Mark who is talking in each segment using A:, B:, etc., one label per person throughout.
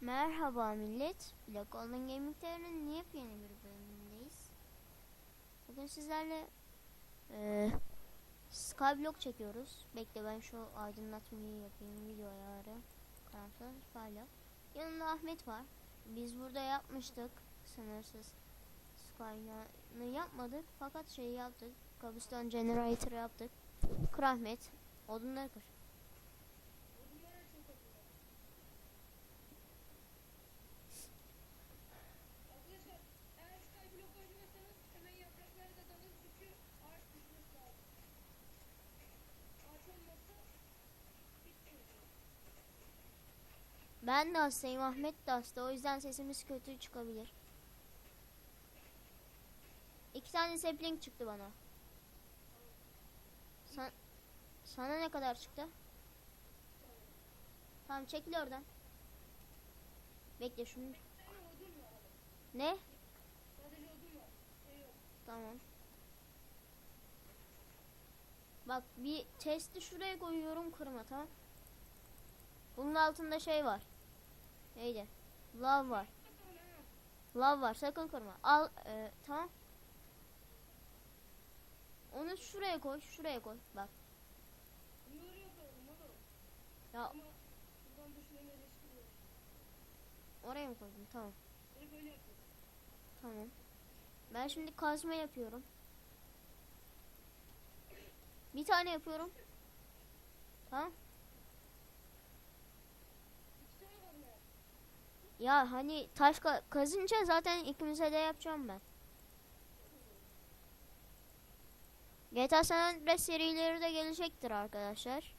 A: Merhaba millet. Black Golden Gaming TV'nin yepyeni bir bölümündeyiz. Bugün sizlerle eee Skyblock çekiyoruz. Bekle ben şu aydınlatmayı yapayım. Video ayarı. Karamsar hala. Yanında Ahmet var. Biz burada yapmıştık. Sınırsız Skyline'ı yapmadık. Fakat şeyi yaptık. Cobblestone Generator yaptık. Kır Ahmet. Odunları kır. Ben de hastayım. Ahmet de hasta. O yüzden sesimiz kötü çıkabilir. İki tane sapling çıktı bana. San, sana ne kadar çıktı? Tamam çekil oradan. Bekle şunu. Ne? Tamam. Bak bir testi şuraya koyuyorum kırma tamam. Bunun altında şey var. Neydi? Lav var. Lav var sakın kırma. Al e, tamam. Onu şuraya koy şuraya koy. Bak. Ya oraya mı koydun? Tamam. Tamam. Ben şimdi kazma yapıyorum. Bir tane yapıyorum. Tamam.
B: İki tane var mı?
A: Ya hani taş ka- kazınca zaten ikimize de yapacağım ben. GTA San Andreas serileri de gelecektir arkadaşlar.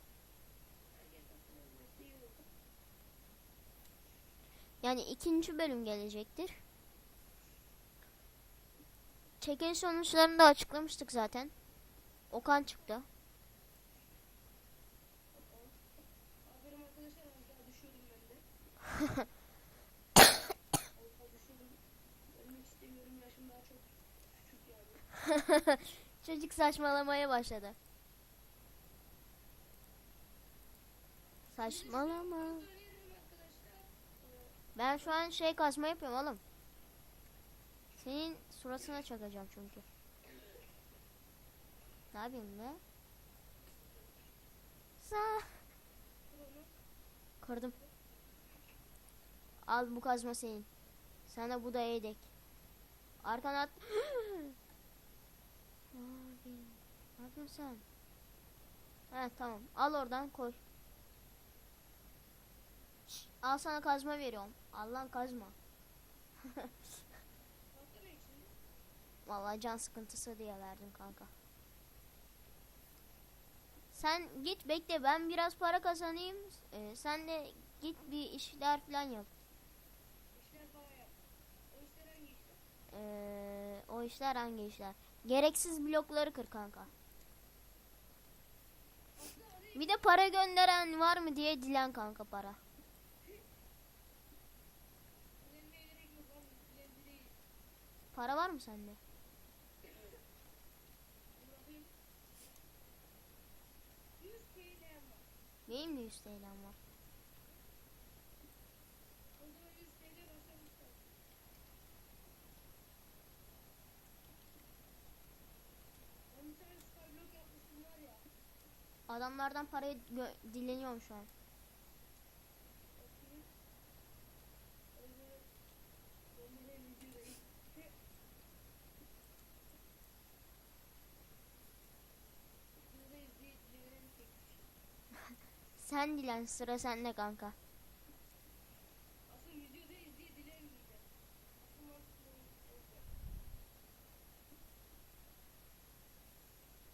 A: Yani ikinci bölüm gelecektir. Çekim sonuçlarını da açıklamıştık zaten. Okan çıktı. Çocuk saçmalamaya başladı. Saçmalama. Ben şu an şey kazma yapıyorum oğlum. Senin suratına çakacağım çünkü. Ne yapayım be? Sa kırdım. Al bu kazma senin. Sana bu da yedek. Arkana at. Abi, ne yapıyorsun sen? He tamam. Al oradan koy. Şş, al sana kazma veriyorum. Al lan kazma. Vallahi can sıkıntısı diye verdim kanka. Sen git bekle ben biraz para kazanayım. Ee, sen de git bir işler falan yap.
B: İşler falan yap. O işler hangi işler?
A: Ee, o işler hangi işler? Gereksiz blokları kır kanka. Bir de para gönderen var mı diye dilen kanka para. Para var mı sende?
B: Bir bakayım. 100 TL var.
A: Benim de 100 TL'm var.
B: O zaman 100 TL başlamışlar. Ben bir tane skyblock yapmıştım var ya.
A: Adamlardan parayı dileniyorum şu an. Sen dilen sıra sende kanka.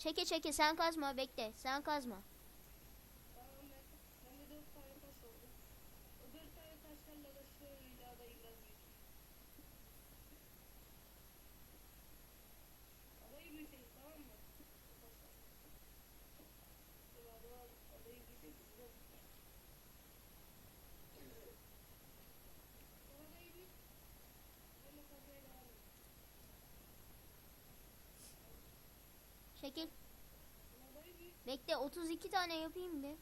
A: Çeke çeke sen kazma bekle sen kazma. çekil. Bekle 32 tane yapayım
B: de.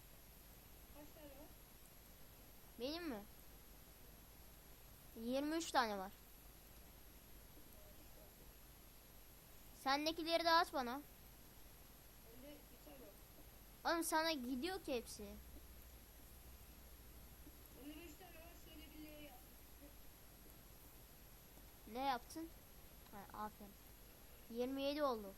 A: Benim mi? 23 tane var. Sendekileri de at bana. Oğlum sana gidiyor ki hepsi. Ne yaptın? Ha, aferin. 27 oldu.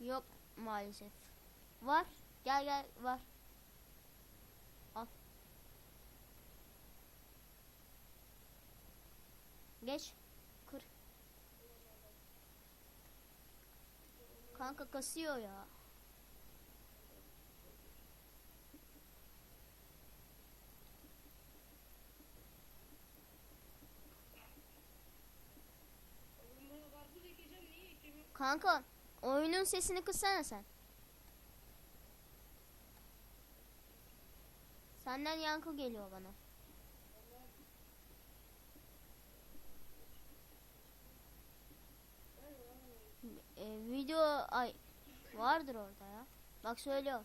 A: Yok maalesef. Var. Gel gel var. Al. Geç. Kır. Kanka kasıyor ya. Kanka oyunun sesini kıssana sen. Senden yankı geliyor bana. E, video ay vardır orada ya. Bak söylüyor.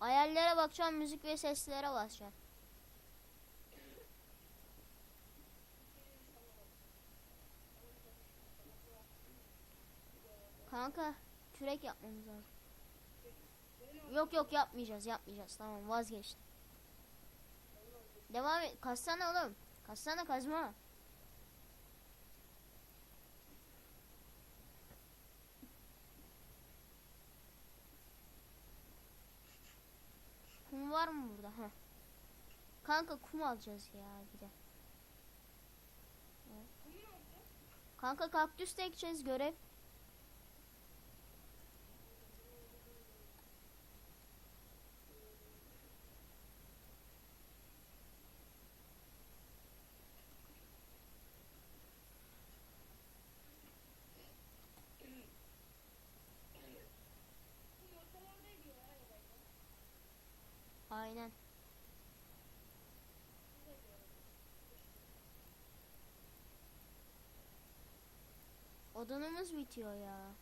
A: Ayarlara bakacağım müzik ve seslere basacağım. Kanka kürek yapmamız lazım. Yok yok yapmayacağız yapmayacağız tamam vazgeçtim. Devam et kassana oğlum. Kassana kazma. Kum var mı burada? Heh. Kanka kum alacağız ya bir de. Kanka kaktüs de ekeceğiz görev. Aynen. Odunumuz bitiyor ya.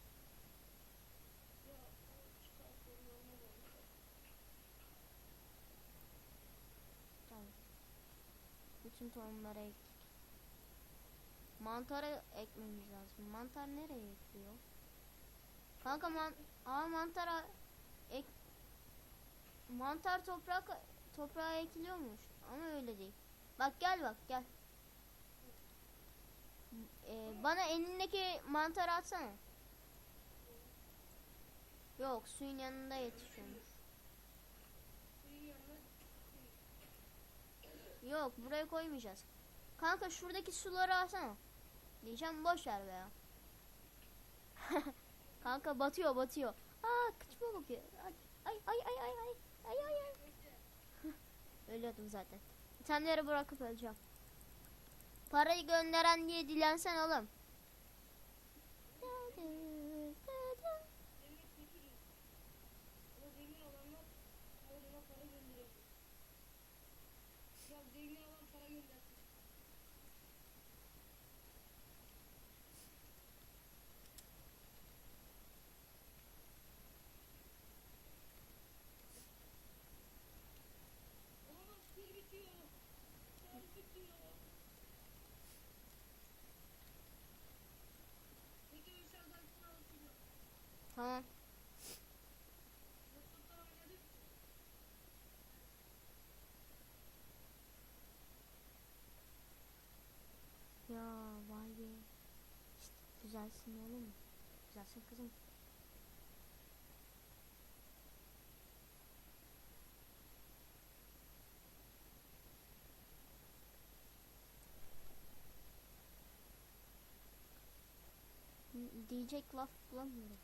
A: Bütün tohumları ektik. Mantarı ekmemiz lazım. Mantar nereye ekliyor? Kanka man Aa mantara ek Mantar toprak toprağa ekiliyormuş ama öyle değil. Bak gel bak gel. Ee, bana elindeki mantarı atsana. Yok suyun yanında yetişiyormuş. Yok buraya koymayacağız. Kanka şuradaki suları alsana. Diyeceğim boş ver be. Kanka batıyor batıyor. Aa kıçıma bakıyor. Ay ay ay ay ay ay ay ay. Ölüyordum zaten. İtemleri bırakıp öleceğim. Parayı gönderen diye dilensen oğlum. Tamam. Ya vay be. İşte güzelsin oğlum. Güzelsin kızım. Diyecek laf bulamıyorum.